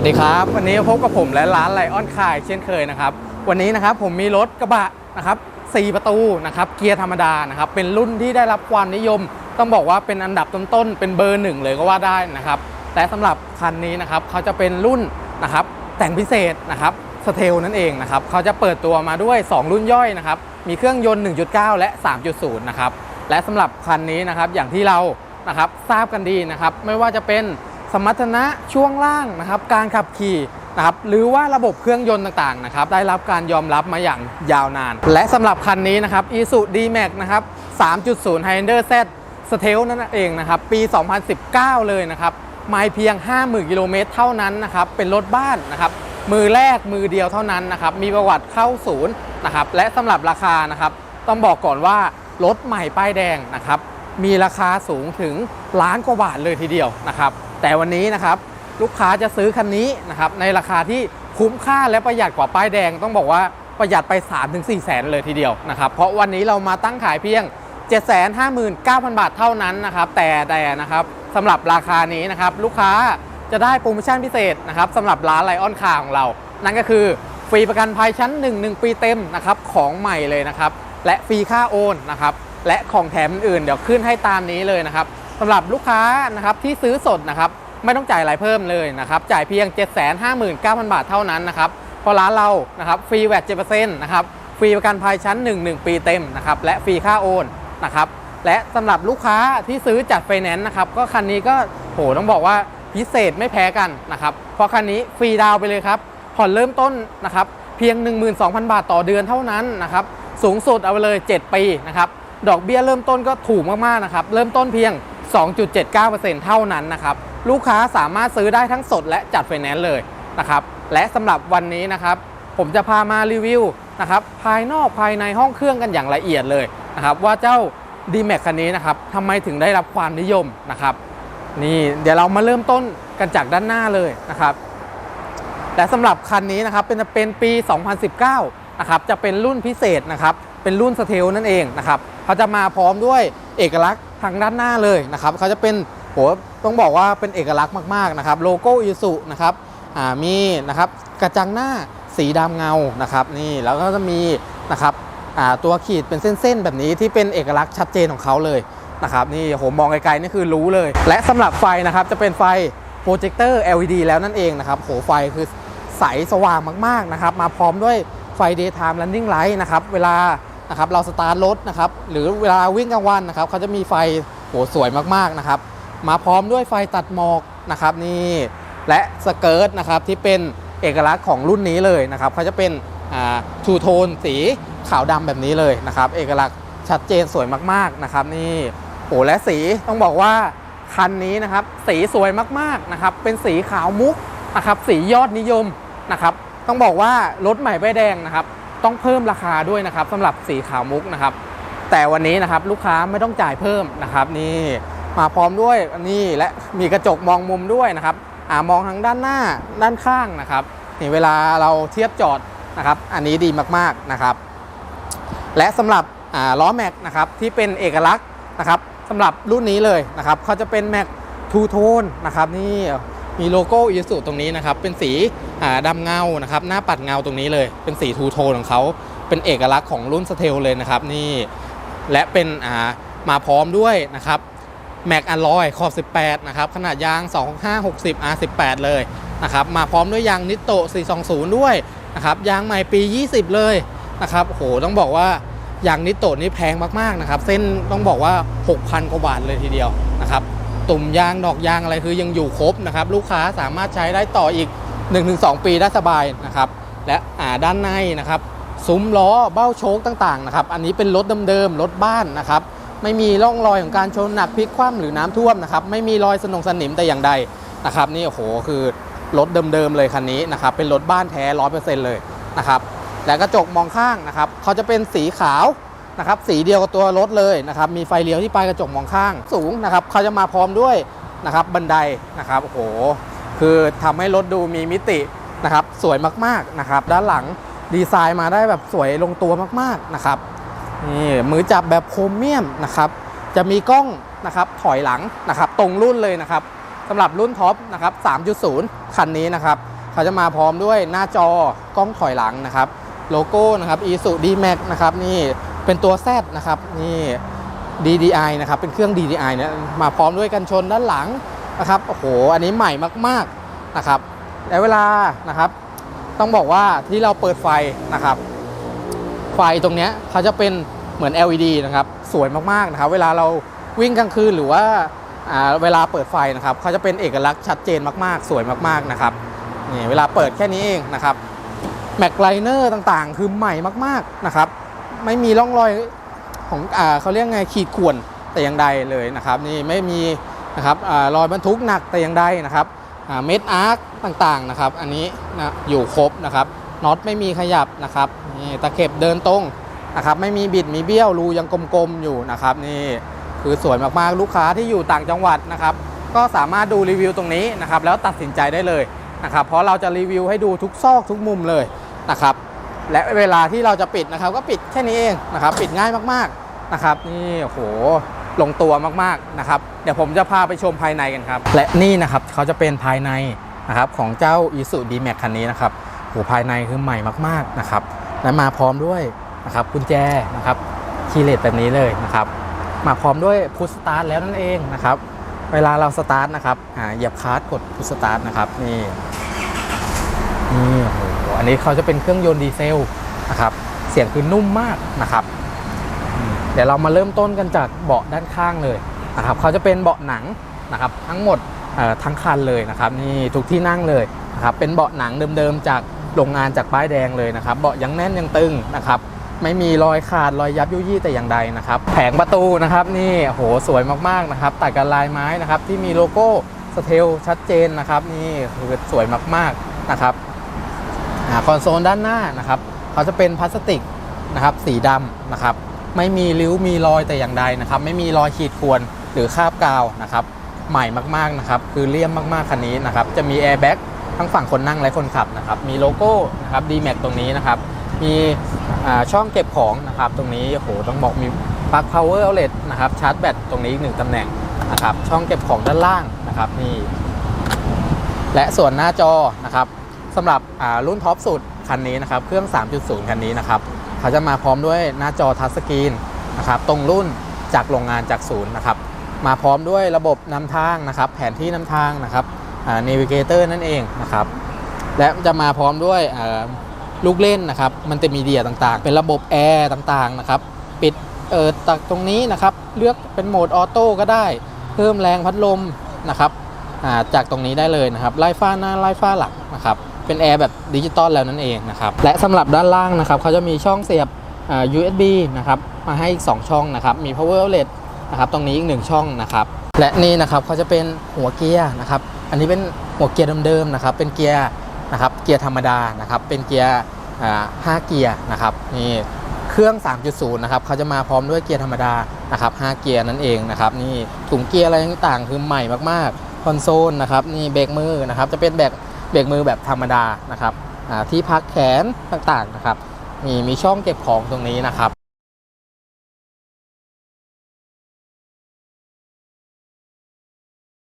สวัสดีครับ วันนี้พบกับผมและร้านไลออนคายเช่นเคยนะครับ วันนี้นะครับผมมีรถกระบะนะครับ4ประตูนะครับเกียร์ธรรมดานะครับเป็นรุ่นที่ได้รับความนิยม ต้องบอกว่าเป็นอันดับต้นๆเป็นเบอร์หนึ่งเลยก็ว่าได้นะครับแต่สำหรับคันนี้นะครับเขาจะเป็นรุ่นนะครับแต่งพิเศษนะครับสเทลนั่นเองนะครับเขาจะเปิดตัวมาด้วย 2 รุ่นย่อยนะครับมีเครื่องยนต์ 1.9 และ 3.0 นะครับและสำหรับคันนี้นะครับอย่างที่เรานะครับทราบกันดีนะครับไม่ว่าจะเป็น สมรรถนะช่วงล่างนะครับ การขับขี่นะครับหรือว่าระบบเครื่องยนต์ต่างๆนะครับได้รับการยอมรับมาอย่างยาวนาน และสำหรับคันนี้นะครับ Isuzu D-Max นะครับ 3.0 Highlander Z Stealth นั่นเองนะครับปี 2019 เลยนะครับไม่เพียง 50,000กิโลเมตรเท่านั้นนะครับเป็นรถบ้านนะครับมือแรกมือเดียวเท่านั้นนะครับมีประวัติเข้าศูนย์นะครับและสำหรับราคานะครับต้องบอกก่อนว่ารถใหม่ป้ายแดงนะครับมีราคาสูงถึงล้านกว่าบาทเลยทีเดียวนะครับ แต่วันนี้นะครับลูกค้าจะซื้อคันนี้นะครับในราคาที่คุ้มค่าและประหยัดกว่าป้ายแดง ต้องบอกว่าประหยัดไป 3-4แสนเลยทีเดียวนะครับเพราะวันนี้เรามาตั้งขายเพียง 759,000 บาทเท่านั้นนะครับแต่แต่นะครับสำหรับราคานี้นะครับลูกค้าจะได้โปรโมชั่นพิเศษนะครับสำหรับร้านไลออนคาของเรา นั่นก็คือฟรีประกันภัยชั้น 1 1 ปีเต็มนะครับของใหม่เลยนะครับและฟรีค่าโอนนะครับและของแถมอื่นเดี๋ยวขึ้นให้ตามนี้เลยนะครับ สำหรับลูกค้านะครับที่ซื้อสดนะครับไม่ต้องจ่ายอะไรเพิ่มเลยนะครับจ่ายเพียง 759,000 บาทเท่านั้นนะครับเพราะร้านเรานะครับฟรีแวด7%นะครับฟรีประกันภัยชั้น 1 1 ปีเต็มนะครับและฟรีค่าโอนนะครับและสำหรับลูกค้าที่ซื้อจัดไฟแนนซ์นะครับก็คันนี้ก็โหต้องบอกว่าพิเศษไม่แพ้กันนะครับเพราะคันนี้ฟรีดาวไปเลยครับผ่อนเริ่มต้นนะครับเพียง 12,000 บาทต่อเดือนเท่านั้นนะครับสูงสุดเอาไปเลย 7 ปีนะครับดอกเบี้ยเริ่มต้นก็ถูกมากๆนะครับเริ่มต้นเพียง 2.79%เท่านั้นนะครับ ลูกค้าสามารถซื้อได้ทั้งสดและจัดไฟแนนซ์เลยนะครับ และสำหรับวันนี้นะครับ ผมจะพามารีวิวนะครับภายนอกภายในห้องเครื่องกันอย่างละเอียดเลยนะครับ ว่าเจ้า d m a x คันนี้นะครับทำไมถึงได้รับความนิยมนะครับ นี่เดี๋ยวเรามาเริ่มต้นกันจากด้านหน้าเลยนะครับ และสำหรับคันนี้นะครับเป็นเป็นปี 2019 นะครับ จะเป็นรุ่นพิเศษนะครับ เป็นรุ่นสเทลนั่นเองนะครับเขาจะมาพร้อมด้วยเอกลักษณ์ ทางด้านหน้าเลยนะครับเขาจะเป็นโหต้องบอกว่าเป็นเอกลักษณ์มากๆนะครับโลโก้อิสุนะครับอ่ามีนะครับกระจังหน้าสีดำเงานะครับนี่แล้วก็จะมีนะครับอ่าตัวขีดเป็นเส้นๆ แบบนี้ที่เป็นเอกลักษณ์ชัดเจนของเขาเลยนะครับนี่โหมองไกลๆนี่คือรู้เลย และสำหรับไฟนะครับจะเป็นไฟโปรเจคเตอร์ LED แล้วนั่นเองนะครับโหไฟคือใสสว่างมากๆนะครับมาพร้อมด้วยไฟ daytime running light นะครับเวลา นะครับเราสตาร์ทรถนะครับหรือเวลาวิ่งกลางวันนะครับเขาจะมีไฟโหสวยมากๆนะครับมาพร้อมด้วยไฟตัดหมอกนะครับนี่และสเกิร์ตนะครับที่เป็นเอกลักษณ์ของรุ่นนี้เลยนะครับเขาจะเป็นทูโทนสีขาวดำแบบนี้เลยนะครับเอกลักษณ์ชัดเจนสวยมากๆนะครับนี่โหและสีต้องบอกว่าคันนี้นะครับสีสวยมากๆนะครับเป็นสีขาวมุกนะครับสียอดนิยมนะครับต้องบอกว่ารถใหม่ใบแดงนะครับ ต้องเพิ่มราคาด้วยนะครับสำหรับสีขาวมุกนะครับ แต่วันนี้นะครับลูกค้าไม่ต้องจ่ายเพิ่มนะครับ นี่มาพร้อมด้วยนี่และมีกระจกมองมุมด้วยนะครับอ่ามองทางด้านหน้าด้านข้างนะครับนี่เวลาเราเทียบจอดนะครับ อันนี้ดีมากๆนะครับ และสำหรับอ่าล้อแม็กนะครับที่เป็นเอกลักษณ์นะครับสำหรับรุ่นนี้เลยนะครับเขาจะเป็นแม็กทูโทนนะครับนี่ มีโลโก้อีสุตรงนี้นะครับ เป็นสีอ่าดำเงานะครับ หน้าปัดเงาตรงนี้เลย เป็นสีทูโทนของเขาเป็นเอกลักษณ์ของรุ่นสเทลเลยนะครับ นี่ และเป็นามาพร้อมด้วยนะครับแม็กอลลอยขอบ 18 นะครับ ขนาดยาง 2560 R18 เลยนะครับ มาพร้อมด้วยยางนิโต 420 ด้วยนะครับ ยางใหม่ปี 20 เลยนะครับโหต้องบอกว่ายางนิโตนี่แพงมากๆนะครับ เส้นต้องบอกว่า 6,000 กว่าบาทเลยทีเดียวนะครับ ตุ่มยางดอกยางอะไรคือยังอยู่ครบนะครับ ลูกค้าสามารถใช้ได้ต่ออีก 1-2 ปีได้สบายนะครับ และอ่าด้านในนะครับซุ้มล้อเบ้าโชคต่างๆนะครับ อันนี้เป็นรถเดิมๆรถบ้านนะครับ ไม่มีร่องรอยของการชนหนักพลิกคว่ำหรือน้ำท่วมนะครับ ไม่มีรอยสนงสนิมแต่อย่างใดนะครับ นี่โอ้โหคือรถเดิมๆเลยคันนี้นะครับ เป็นรถบ้านแท้ร้อยเปอร์เซ็นต์เลยนะครับ และกระจกมองข้างนะครับ เขาจะเป็นสีขาว นะครับสีเดียวกับตัวรถเลยนะครับมีไฟเลี้ยวที่ปลายกระจกมองข้างสูงนะครับเขาจะมาพร้อมด้วยนะครับบันไดนะครับโอ้โหคือทำให้รถดูมีมิตินะครับสวยมากๆนะครับด้านหลังดีไซน์มาได้แบบสวยลงตัวมากๆนะครับนี่มือจับแบบโครเมียมนะครับจะมีกล้องนะครับถอยหลังนะครับตรงรุ่นเลยนะครับสำหรับรุ่นท็อปนะครับ 3.0 คันนี้นะครับเขาจะมาพร้อมด้วยหน้าจอกล้องถอยหลังนะครับโลโก้นะครับ i s u D-Max นะครับนี่ เป็นตัว Z นะครับนี่ DDI นะครับเป็นเครื่อง DDI เนี่ยมาพร้อมด้วยกันชนด้านหลังนะครับโอ้โหอันนี้ใหม่มากๆนะครับและเวลานะครับต้องบอกว่าที่เราเปิดไฟนะครับ ไฟตรงเนี้ยเขาจะเป็นเหมือน LED นะครับสวยมากๆนะครับ เวลาเราวิ่งกลางคืนหรือว่าอ่าเวลาเปิดไฟนะครับเขาจะเป็นเอกลักษณ์ชัดเจนมากๆ สวยมากๆนะครับนี่เวลาเปิดแค่นี้เองนะครับแม็กไลเนอร์ต่างๆ คือใหม่มากๆนะครับ ไม่มีร่องรอยของอ่าเขาเรียกไงขีดข่วนแต่อย่างใดเลยนะครับ นี่ไม่มีนะครับอารอยบรรทุกหนักแต่อย่างใดนะครับอ่าเม็ดอาร์คต่างๆนะครับ อันนี้นะอยู่ครบนะครับน็อตไม่มีขยับนะครับนี่ตะเข็บเดินตรงนะครับ ไม่มีบิดมีเบี้ยวรูยังกลมๆอยู่นะครับ นี่คือสวยมากๆลูกค้าที่อยู่ต่างจังหวัดนะครับ ก็สามารถดูรีวิวตรงนี้นะครับ แล้วตัดสินใจได้เลยนะครับ เพราะเราจะรีวิวให้ดูทุกซอกทุกมุมเลยนะครับ และเวลาที่เราจะปิดนะครับ ก็ปิดแค่นี้เองนะครับ ปิดง่ายมากๆนะครับ นี่โหลงตัวมากๆนะครับ เดี๋ยวผมจะพาไปชมภายในกันครับ และนี่นะครับเขาจะเป็นภายในนะครับของเจ้า i s u d m a x คันนี้นะครับโหภายในคือใหม่มากๆนะครับ และมาพร้อมด้วยนะครับกุญแจนะครับคีย์เลสแบบนี้เลยนะครับ มาพร้อมด้วยพุชสตาร์ทแล้วนั่นเองนะครับ เวลาเราสตาร์ทนะครับอ่าเหยียบคลัสกดพุชสตาร์ทนะครับนี่นี่โห อันนี้เขาจะเป็นเครื่องยนต์ดีเซลนะครับ เสียงคือนุ่มมากนะครับ เดี๋ยวเรามาเริ่มต้นกันจากเบาะด้านข้างเลยนะครับเขาจะเป็นเบาะหนังนะครับ ทั้งหมดทั้งคันเลยนะครับ นี่ทุกที่นั่งเลยนะครับ เป็นเบาะหนังเดิมๆจากโรงงานจากป้ายแดงเลยนะครับ เบาะยังแน่นยังตึงนะครับไม่มีรอยขาดรอยยับยุยี่แต่อย่างใดนะครับแผงประตูนะครับนี่โหสวยมากๆนะครับตัดกันลายไม้นะครับที่มีโลโก้สเทลชัดเจนนะครับ นี่คือสวยมากๆนะครับ คอนโซลด้านหน้านะครับเขาจะเป็นพลาสติกนะครับสีดำนะครับไม่มีริ้วมีรอยแต่อย่างใดนะครับไม่มีรอยขีดข่วนหรือคราบกาวนะครับใหม่มากๆนะครับคือเลี่ยมมากๆคันนี้นะครับจะมีแอร์แบ็กทั้งฝั่งคนนั่งและคนขับนะครับมีโลโก้นะครับ d m a x ตรงนี้นะครับมีช่องเก็บของนะครับตรงนี้โอ้โหต้องบอกมีปลั๊ก power outlet นะครับชาร์จแบตตรงนี้อีกหนึ่งตำแหน่งนะครับช่องเก็บของด้านล่างนะครับนี่และส่วนหน้าจอนะครับ สำหรับอ่ารุ่นท็อปสุดคันนี้นะครับ เครื่อง 3.0 คันนี้นะครับเขาจะมาพร้อมด้วยหน้าจอทัชสกรีนนะครับตรงรุ่นจากโรงงานจากศูนย์นะครับ มาพร้อมด้วยระบบนำทางนะครับ แผนที่นำทางนะครับนวิเกเตอร์นั่นเองนะครับ และจะมาพร้อมด้วยอ่าลูกเล่นนะครับ มันจะมีเดียต่างๆ เป็นระบบแอร์ต่างๆนะครับ ปิดเออตักตรงนี้นะครับ เลือกเป็นโหมดออโต้ก็ได้ เพิ่มแรงพัดลมนะครับอ่าจากตรงนี้ได้เลยนะครับ ไล่ฟ้าหน้าไล่ฟ้าหลังนะครับ เป็นแอร์แบบดิจิตอลแล้วนั่นเองนะครับและสำหรับด้านล่างนะครับเขาจะมีช่องเสียบอ่า USB นะครับมาให้อีก 2 ช่องนะครับมี power outlet นะครับตรงนี้อีกหนึ่งช่องนะครับและนี่นะครับเขาจะเป็นหัวเกียร์นะครับอันนี้เป็นหัวเกียร์เดิมๆนะครับเป็นเกียร์นะครับเกียร์ธรรมดานะครับเป็นเกียร์อ่าห้าเกียร์นะครับนี่เครื่อง 3.0 นะครับเขาจะมาพร้อมด้วยเกียร์ธรรมดานะครับ5เกียร์นั่นเองนะครับนี่ถุงเกียร์อะไรต่างๆ คือใหม่มากๆคอนโซลนะครับนี่เบรกมือนะครับจะเป็นแบบ เบรกมือแบบธรรมดานะครับที่พักแขนต่างๆนะครับมีมีช่องเก็บของตรงนี้นะครับ